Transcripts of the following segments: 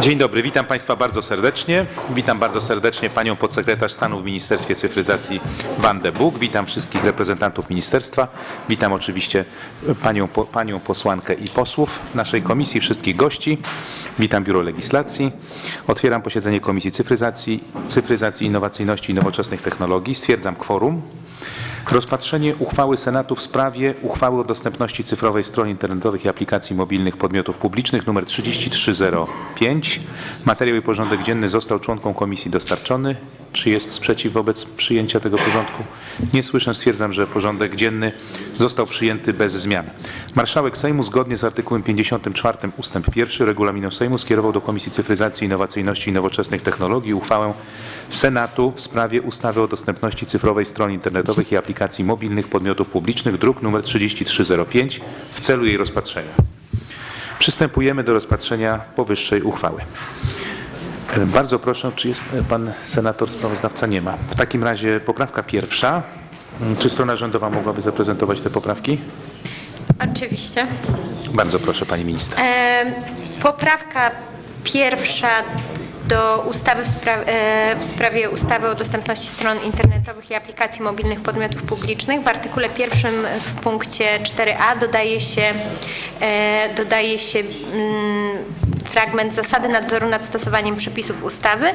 Dzień dobry, witam Państwa bardzo serdecznie. Witam bardzo serdecznie Panią podsekretarz stanu w Ministerstwie Cyfryzacji Wandę Bóg. Witam wszystkich reprezentantów ministerstwa. Witam oczywiście Panią, Panią posłankę i posłów naszej komisji, wszystkich gości. Witam Biuro Legislacji. Otwieram posiedzenie Komisji Cyfryzacji, Cyfryzacji Innowacyjności i Nowoczesnych Technologii. Stwierdzam kworum. Rozpatrzenie uchwały Senatu w sprawie uchwały o dostępności cyfrowej stron internetowych i aplikacji mobilnych podmiotów publicznych nr 3305. Materiał i porządek dzienny został członkom komisji dostarczony. Czy jest sprzeciw wobec przyjęcia tego porządku? Nie słyszę. Stwierdzam, że porządek dzienny został przyjęty bez zmian. Marszałek Sejmu zgodnie z artykułem 54 ustęp 1 regulaminu Sejmu skierował do Komisji Cyfryzacji, Innowacyjności i Nowoczesnych Technologii uchwałę Senatu w sprawie ustawy o dostępności cyfrowej stron internetowych i aplikacji mobilnych podmiotów publicznych, druk nr 3305 w celu jej rozpatrzenia. Przystępujemy do rozpatrzenia powyższej uchwały. E, Bardzo proszę, czy jest e, pan senator sprawozdawca? Nie ma. W takim razie poprawka pierwsza. Mm, Czy strona rządowa mogłaby zaprezentować te poprawki? Oczywiście. Bardzo proszę, pani minister. E, poprawka pierwsza do ustawy w, spra- e, w sprawie ustawy o dostępności stron internetowych i aplikacji mobilnych podmiotów publicznych. W artykule pierwszym w punkcie 4a dodaje się, e, dodaje się mm, fragment zasady nadzoru nad stosowaniem przepisów ustawy.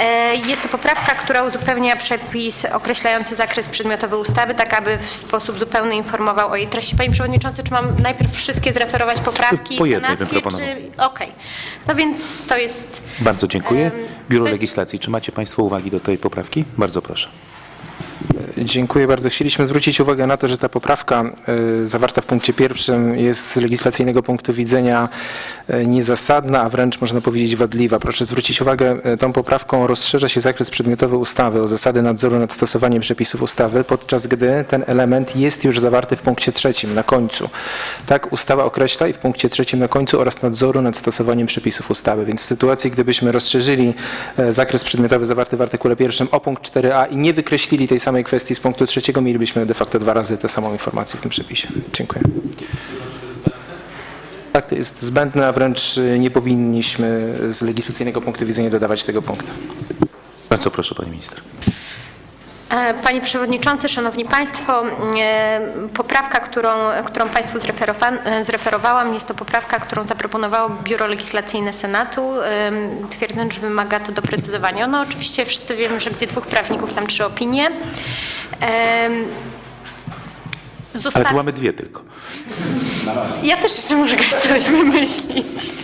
E, Jest to poprawka, która uzupełnia przepis określający zakres przedmiotowy ustawy, tak aby w sposób zupełny informował o jej treści. Panie Przewodniczący, czy mam najpierw wszystkie zreferować poprawki Po jednej senackie? Czy... Okej. No więc to jest... Bardzo dziękuję. Biuro jest- Legislacji, czy macie państwo uwagi do tej poprawki? Bardzo proszę. Dziękuję bardzo. Chcieliśmy zwrócić uwagę na to, że ta poprawka y, zawarta w punkcie pierwszym jest z legislacyjnego punktu widzenia y, niezasadna, a wręcz można powiedzieć wadliwa. Proszę zwrócić uwagę, y, tą poprawką rozszerza się zakres przedmiotowy ustawy o zasady nadzoru nad stosowaniem przepisów ustawy, podczas gdy ten element jest już zawarty w punkcie trzecim na końcu. Tak ustawa określa i w punkcie trzecim na końcu oraz nadzoru nad stosowaniem przepisów ustawy. Więc w sytuacji, gdybyśmy rozszerzyli zakres przedmiotowy zawarty w artykule pierwszym o punkt 4a i nie wykreślili tej samej kwestii z punktu trzeciego, mielibyśmy de facto dwa razy tę samą informację w tym przepisie. Dziękuję. Tak, to jest zbędne, a wręcz e, nie powinniśmy z legislacyjnego punktu widzenia dodawać tego punktu. Bardzo proszę, pani minister. E, Panie Przewodniczący, Szanowni Państwo, e, poprawka, którą, którą Państwu zreferowa- zreferowałam, jest to poprawka, którą zaproponowało Biuro Legislacyjne Senatu, e, twierdząc, że wymaga to doprecyzowania. No oczywiście wszyscy wiemy, że gdzie dwóch prawników, tam trzy opinie. Ale tu mamy dwie tylko. ja też jeszcze muszę coś wymyślić.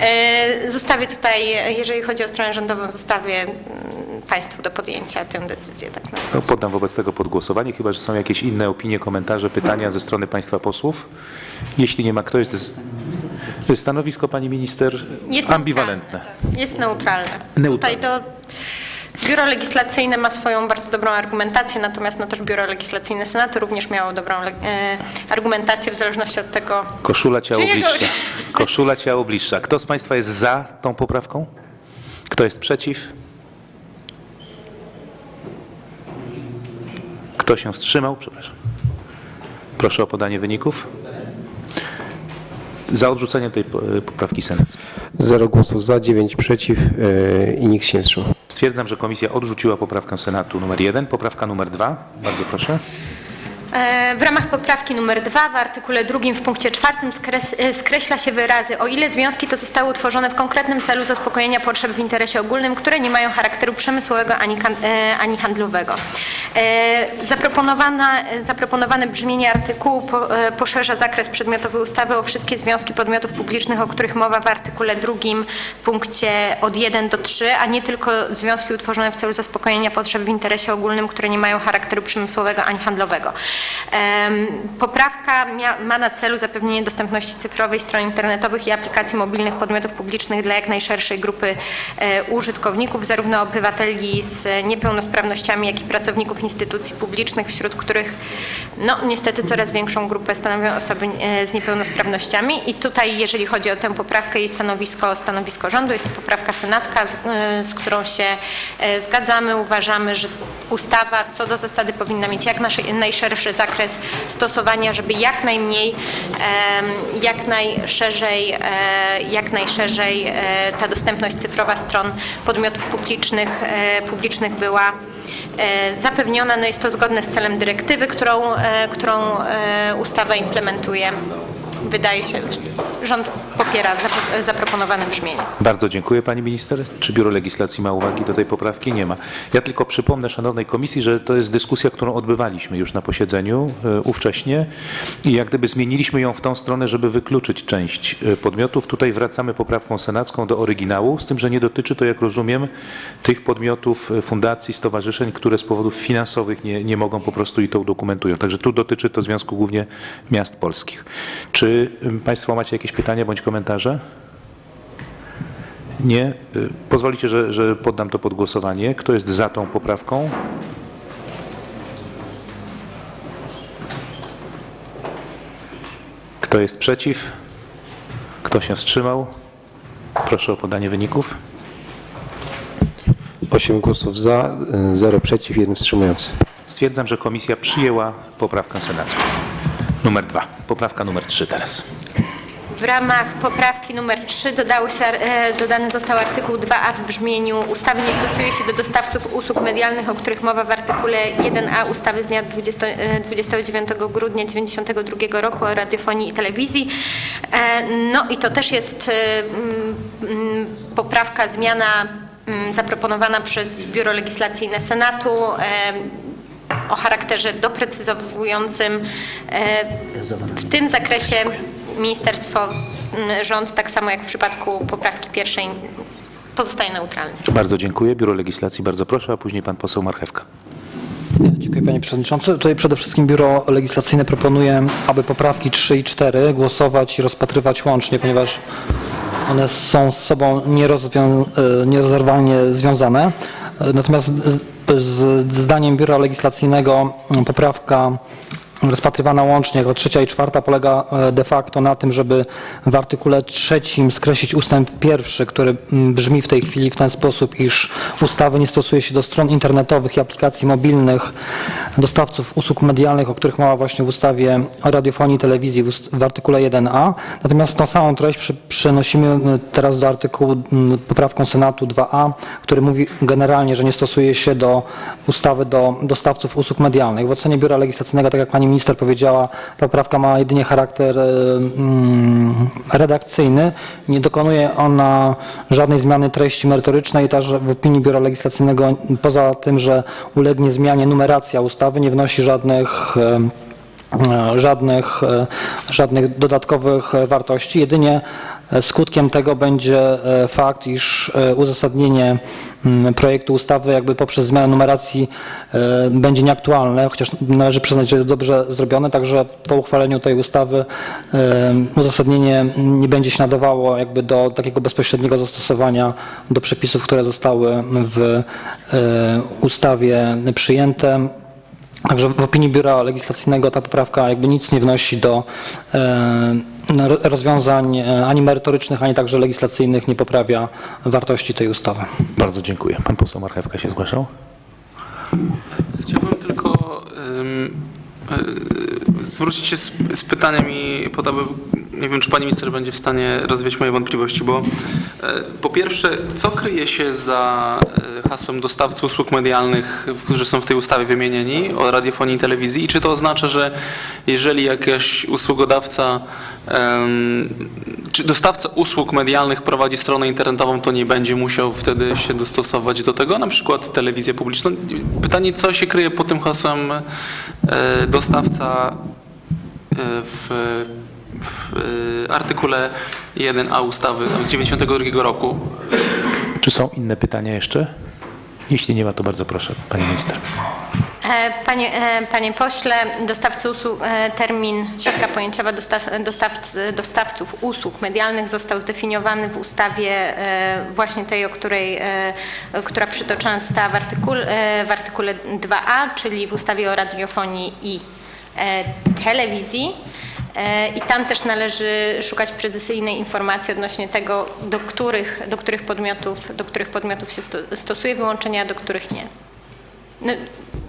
E, Zostawię tutaj, jeżeli chodzi o stronę rządową, zostawię mm, Państwu do podjęcia tę decyzję. Tak. No, poddam wobec tego pod głosowanie, chyba że są jakieś inne opinie, komentarze, pytania ze strony państwa posłów. Jeśli nie ma, kto jest... Stanowisko pani minister Jest ambiwalentne. neutralne. Jest neutralne. Neutralne. Tutaj do... Biuro Legislacyjne ma swoją bardzo dobrą argumentację, natomiast no też Biuro Legislacyjne Senatu również miało dobrą e, argumentację w zależności od tego, Koszula ciało bliższa. Koszula ciało bliższa. Kto z państwa jest za tą poprawką? Kto jest przeciw? Kto się wstrzymał? Przepraszam. Proszę o podanie wyników. Za odrzuceniem tej po- poprawki senackiej. 0 głosów za, 9 przeciw yy, i nikt się nie wstrzymał. Stwierdzam, że komisja odrzuciła poprawkę Senatu numer 1. Poprawka numer 2. Bardzo proszę. E, W ramach poprawki numer 2 w artykule 2 w punkcie 4 skres, e, skreśla się wyrazy o ile związki to zostały utworzone w konkretnym celu zaspokojenia potrzeb w interesie ogólnym, które nie mają charakteru przemysłowego ani, e, handlowego. E, Zaproponowana, e, zaproponowane brzmienie artykułu po, poszerza zakres przedmiotowy ustawy o wszystkie związki podmiotów publicznych, o których mowa w artykule 2 punkcie od 1 do 3, a nie tylko związki utworzone w celu zaspokojenia potrzeb w interesie ogólnym, które nie mają charakteru przemysłowego ani handlowego. Poprawka ma na celu zapewnienie dostępności cyfrowej stron internetowych i aplikacji mobilnych podmiotów publicznych dla jak najszerszej grupy e, użytkowników, zarówno obywateli z niepełnosprawnościami, jak i pracowników instytucji publicznych, wśród których no niestety coraz większą grupę stanowią osoby e, z niepełnosprawnościami. I tutaj, jeżeli chodzi o tę poprawkę i stanowisko, stanowisko rządu, jest to poprawka senacka, z, e, z którą się zgadzamy. Uważamy, że ustawa co do zasady powinna mieć jak najszersze szerszy zakres stosowania, żeby jak najmniej, jak najszerzej, e, jak najszerzej e, ta dostępność cyfrowa stron podmiotów publicznych, e, publicznych była zapewniona. No jest to zgodne z celem dyrektywy, którą, którą ustawa implementuje. Wydaje się, rząd popiera zapro- zaproponowane brzmienie. Bardzo dziękuję pani minister. Czy Biuro Legislacji ma uwagi do tej poprawki? Nie ma. Ja tylko przypomnę szanownej komisji, że to jest dyskusja, którą odbywaliśmy już na posiedzeniu e, ówcześnie i jak gdyby zmieniliśmy ją w tą stronę, żeby wykluczyć część e, podmiotów. Tutaj wracamy poprawką senacką do oryginału, z tym, że nie dotyczy to, jak rozumiem, tych podmiotów, e, fundacji, stowarzyszeń, które z powodów finansowych nie, nie mogą po prostu i to udokumentują. Także tu dotyczy to Związku Głównie Miast Polskich. Czy y, Państwo macie jakieś pytania bądź komentarze? Nie. Y, Pozwolicie, że, że poddam to pod głosowanie. Kto jest za tą poprawką? Kto jest przeciw? Kto się wstrzymał? Proszę o podanie wyników. 8 głosów za, 0 przeciw, 1 wstrzymujący. Stwierdzam, że komisja przyjęła poprawkę senacką. Numer dwa. Poprawka numer trzy teraz. W ramach poprawki numer 3 dodało się, e, dodany został artykuł 2a w brzmieniu ustawy nie stosuje się do dostawców usług medialnych, o których mowa w artykule 1a ustawy z dnia 20, e, 29 grudnia 1992 roku o radiofonii i telewizji. E, No i to też jest e, poprawka, zmiana zaproponowana przez Biuro Legislacyjne Senatu e, o charakterze doprecyzowującym. E, W tym zakresie ministerstwo, rząd, tak samo jak w przypadku poprawki pierwszej, pozostaje neutralny. Bardzo dziękuję. Biuro Legislacji, bardzo proszę, a później pan poseł Marchewka. Dziękuję panie przewodniczący. Tutaj przede wszystkim Biuro Legislacyjne proponuje, aby poprawki 3 i 4 głosować i rozpatrywać łącznie, ponieważ one są z sobą nierozwią- e, nierozerwalnie związane. Natomiast zdaniem Biura Legislacyjnego poprawka rozpatrywana łącznie jako trzecia i czwarta polega e, de facto na tym, żeby w artykule trzecim skreślić ustęp pierwszy, który mm, brzmi w tej chwili w ten sposób, iż ustawy nie stosuje się do stron internetowych i aplikacji mobilnych dostawców usług medialnych, o których mowa właśnie w ustawie o radiofonii i telewizji w, artykule 1a. Natomiast tą samą treść przenosimy e, teraz do artykułu poprawką Senatu 2a, który mówi generalnie, że nie stosuje się do ustawy do dostawców usług medialnych. W ocenie Biura Legislacyjnego, tak jak pani minister powiedziała, poprawka ma jedynie charakter e, mm, redakcyjny. Nie dokonuje ona żadnej zmiany treści merytorycznej. Także w opinii Biura Legislacyjnego, poza tym, że ulegnie zmianie numeracja ustawy, nie wnosi żadnych e, e, żadnych, żadnych dodatkowych wartości. Jedynie skutkiem tego będzie e, fakt, iż e, uzasadnienie mm, projektu ustawy jakby poprzez zmianę numeracji e, będzie nieaktualne, chociaż należy przyznać, że jest dobrze zrobione, także po uchwaleniu tej ustawy uzasadnienie nie będzie się nadawało jakby do takiego bezpośredniego zastosowania do przepisów, które zostały w ustawie przyjęte. Także w opinii Biura Legislacyjnego ta poprawka jakby nic nie wnosi do e, ro- rozwiązań e, ani merytorycznych, ani także legislacyjnych, nie poprawia wartości tej ustawy. Bardzo dziękuję. Pan poseł Marchewka się zgłaszał? Chciałbym tylko y, zwrócić się z, z pytaniem i podałbym, nie wiem, czy pani minister będzie w stanie rozwiać moje wątpliwości, bo y, po pierwsze, co kryje się za y, hasłem dostawcy usług medialnych, którzy są w tej ustawie wymienieni o radiofonii i telewizji i czy to oznacza, że jeżeli jakiś usługodawca czy dostawca usług medialnych prowadzi stronę internetową, to nie będzie musiał wtedy się dostosować do tego, na przykład telewizja publiczna. Pytanie, co się kryje pod tym hasłem e, dostawca e, w, w e, artykule 1a ustawy z 92 roku. Czy są inne pytania jeszcze? Jeśli nie ma, to bardzo proszę, pani minister. E, Panie, e, panie pośle, dostawcy usług, e, termin siatka pojęciowa dostaw, dostawcy, dostawców usług medialnych został zdefiniowany w ustawie właśnie tej, o której, która przytoczona została w artykule, w artykule 2a, czyli w ustawie o radiofonii i telewizji. E, I tam też należy szukać precyzyjnej informacji odnośnie tego, do których, do których, podmiotów, do których podmiotów się sto- stosuje wyłączenia, a do których nie. No,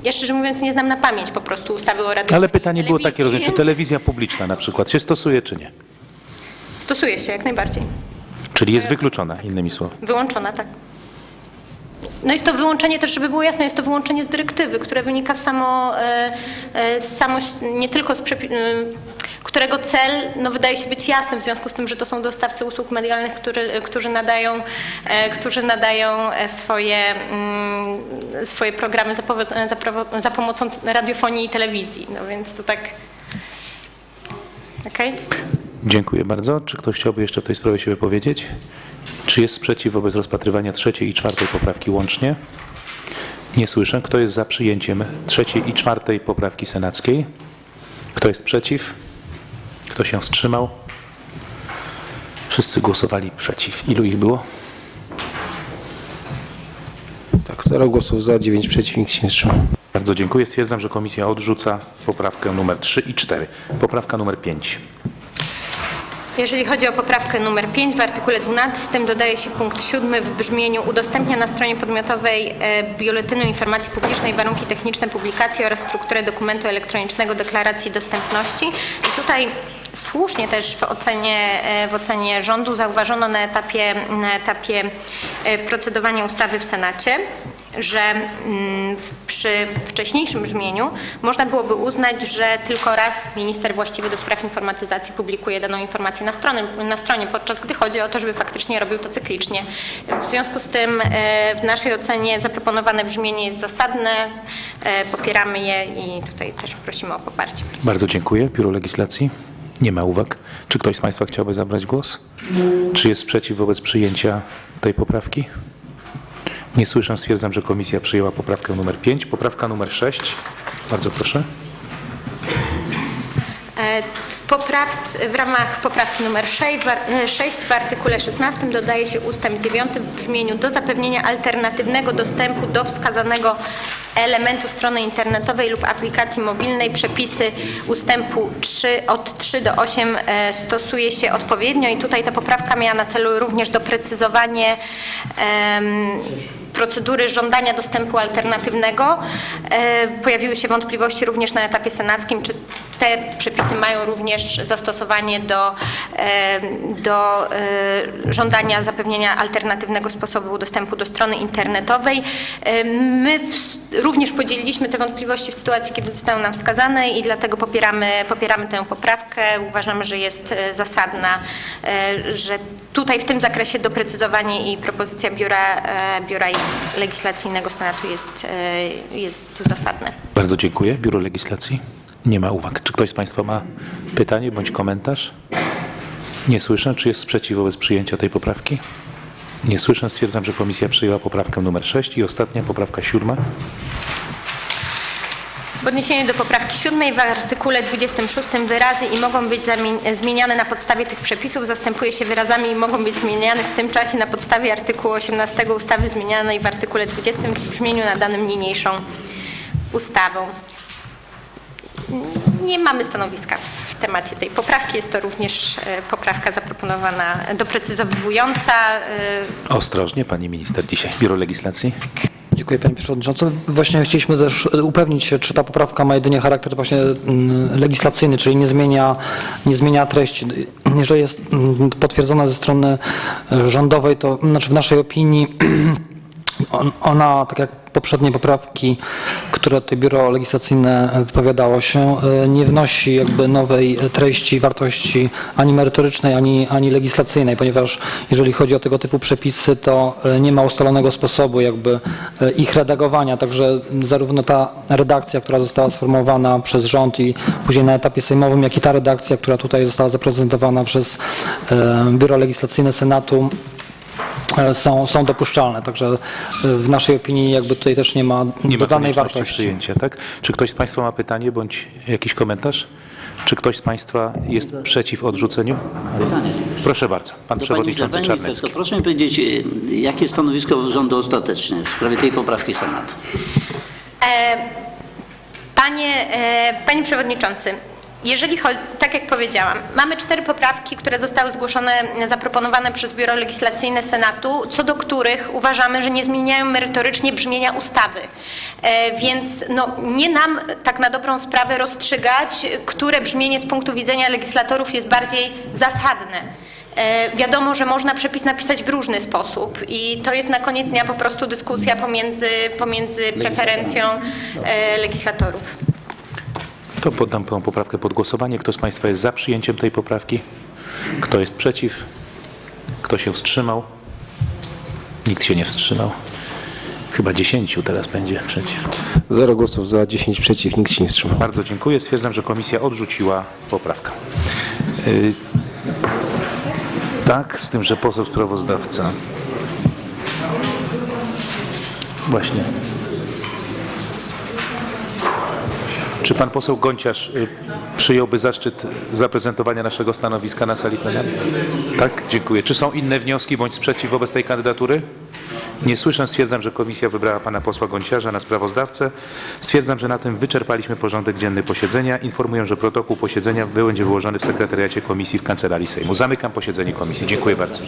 ja szczerze mówiąc nie znam na pamięć po prostu ustawy o radio. Ale pytanie było takie, rozumiem, czy telewizja publiczna na przykład się stosuje, czy nie? Stosuje się jak najbardziej. Czyli jest wykluczona, innymi słowy. Wyłączona, tak. No jest to wyłączenie też, żeby było jasne, jest to wyłączenie z dyrektywy, które wynika samo, e, e, samo nie tylko z którego cel no, wydaje się być jasny w związku z tym, że to są dostawcy usług medialnych, który, którzy nadają, e, którzy nadają e, swoje, mm, swoje programy za, za, za pomocą radiofonii i telewizji. No więc to tak. Okej? Dziękuję bardzo. Czy ktoś chciałby jeszcze w tej sprawie się wypowiedzieć? Czy jest sprzeciw wobec rozpatrywania trzeciej i czwartej poprawki łącznie? Nie słyszę. Kto jest za przyjęciem trzeciej i czwartej poprawki senackiej? Kto jest przeciw? Kto się wstrzymał? Wszyscy głosowali przeciw. Ilu ich było? Tak, 0 głosów za, 9 przeciw, nikt się nie wstrzymał. Bardzo dziękuję. Stwierdzam, że komisja odrzuca poprawkę numer 3 i 4. Poprawka numer 5. Jeżeli chodzi o poprawkę numer 5 w artykule 12 dodaje się punkt 7 w brzmieniu udostępnia na stronie podmiotowej e, Biuletynu Informacji Publicznej warunki techniczne publikacji oraz strukturę dokumentu elektronicznego deklaracji dostępności. I tutaj słusznie też w ocenie, e, w ocenie rządu zauważono na etapie, na etapie e, procedowania ustawy w Senacie, że mm, przy wcześniejszym brzmieniu można byłoby uznać, że tylko raz minister właściwy do spraw informatyzacji publikuje daną informację na, stronie, na stronie, podczas gdy chodzi o to, żeby faktycznie robił to cyklicznie. W związku z tym e, w naszej ocenie zaproponowane brzmienie jest zasadne, popieramy je i tutaj też prosimy o poparcie. Bardzo dziękuję. Biuro Legislacji? Nie ma uwag. Czy ktoś z Państwa chciałby zabrać głos? Czy jest sprzeciw wobec przyjęcia tej poprawki? Nie słyszę. Stwierdzam, że komisja przyjęła poprawkę numer 5. Poprawka numer 6. Bardzo proszę. E, W, w ramach poprawki nr 6 w, ar- e, 6 w artykule 16 dodaje się ustęp 9 w brzmieniu do zapewnienia alternatywnego dostępu do wskazanego elementu strony internetowej lub aplikacji mobilnej przepisy ustępu 3 od 3 do 8 e, stosuje się odpowiednio i tutaj ta poprawka miała na celu również doprecyzowanie procedury żądania dostępu alternatywnego. E, Pojawiły się wątpliwości również na etapie senackim, czy te przepisy mają również zastosowanie do, e, do e, żądania zapewnienia alternatywnego sposobu dostępu do strony internetowej. E, My również podzieliliśmy te wątpliwości w sytuacji, kiedy zostały nam wskazane i dlatego popieramy, popieramy tę poprawkę. Uważamy, że jest zasadna, że tutaj w tym zakresie doprecyzowanie i propozycja Biura, Biura Legislacyjnego Senatu jest, jest zasadne. Bardzo dziękuję. Biuro Legislacji? Nie ma uwag. Czy ktoś z Państwa ma pytanie bądź komentarz? Nie słyszę. Czy jest sprzeciw wobec przyjęcia tej poprawki? Nie słyszę. Stwierdzam, że komisja przyjęła poprawkę numer 6 i ostatnia poprawka siódma. W odniesieniu do poprawki 7 w artykule 26 wyrazy i mogą być zmieniane na podstawie tych przepisów zastępuje się wyrazami i mogą być zmieniane w tym czasie na podstawie artykułu 18 ustawy zmienianej w artykule 20 w brzmieniu nadanym niniejszą ustawą. Nie mamy stanowiska w temacie tej poprawki. Jest to również e, poprawka zaproponowana, doprecyzowująca. e, Ostrożnie, Pani Minister, dzisiaj. Biuro Legislacji? Dziękuję Panie Przewodniczący. Właśnie chcieliśmy też upewnić się, czy ta poprawka ma jedynie charakter właśnie mm, legislacyjny, czyli nie zmienia, nie zmienia treści. Jeżeli jest mm, potwierdzona ze strony rządowej, to znaczy w naszej opinii on- ona, tak jak poprzednie poprawki, które tutaj biuro legislacyjne wypowiadało się, e, nie wnosi jakby nowej treści, wartości ani merytorycznej, ani, ani legislacyjnej, ponieważ jeżeli chodzi o tego typu przepisy, to e, nie ma ustalonego sposobu jakby e, ich redagowania, także zarówno ta redakcja, która została sformułowana przez rząd i później na etapie sejmowym, jak i ta redakcja, która tutaj została zaprezentowana przez biuro legislacyjne Senatu, są, są dopuszczalne. Także e, w naszej opinii jakby tutaj też nie ma Nie ma dodanej konieczności wartości. przyjęcia, tak? Czy ktoś z Państwa ma pytanie bądź jakiś komentarz? Czy ktoś z Państwa jest przeciw odrzuceniu? Pytanie. Proszę bardzo, Pan Do Przewodniczący Pani minister, Czarnecki. to proszę mi powiedzieć, y, jakie jest stanowisko rządu ostateczne w sprawie tej poprawki Senatu? E, Panie, e, panie Przewodniczący, Jeżeli chodzi, tak jak powiedziałam, mamy cztery poprawki, które zostały zgłoszone, zaproponowane przez Biuro Legislacyjne Senatu, co do których uważamy, że nie zmieniają merytorycznie brzmienia ustawy. E, Więc no, nie nam tak na dobrą sprawę rozstrzygać, które brzmienie z punktu widzenia legislatorów jest bardziej zasadne. E, Wiadomo, że można przepis napisać w różny sposób i to jest na koniec dnia po prostu dyskusja pomiędzy, pomiędzy preferencją e, legislatorów. To poddam tą poprawkę pod głosowanie. Kto z Państwa jest za przyjęciem tej poprawki? Kto jest przeciw? Kto się wstrzymał? Nikt się nie wstrzymał. Chyba 10 teraz będzie przeciw. 0 głosów za, 10 przeciw, nikt się nie wstrzymał. Bardzo dziękuję. Stwierdzam, że komisja odrzuciła poprawkę. Y, Tak, z tym, że poseł sprawozdawca. Właśnie. Czy pan poseł Gonciarz y, przyjąłby zaszczyt zaprezentowania naszego stanowiska na sali plenarnej? Tak, dziękuję. Czy są inne wnioski bądź sprzeciw wobec tej kandydatury? Nie słyszę. Stwierdzam, że komisja wybrała pana posła Gonciarza na sprawozdawcę. Stwierdzam, że na tym wyczerpaliśmy porządek dzienny posiedzenia. Informuję, że protokół posiedzenia będzie wyłożony w sekretariacie komisji w Kancelarii Sejmu. Zamykam posiedzenie komisji. Dziękuję bardzo.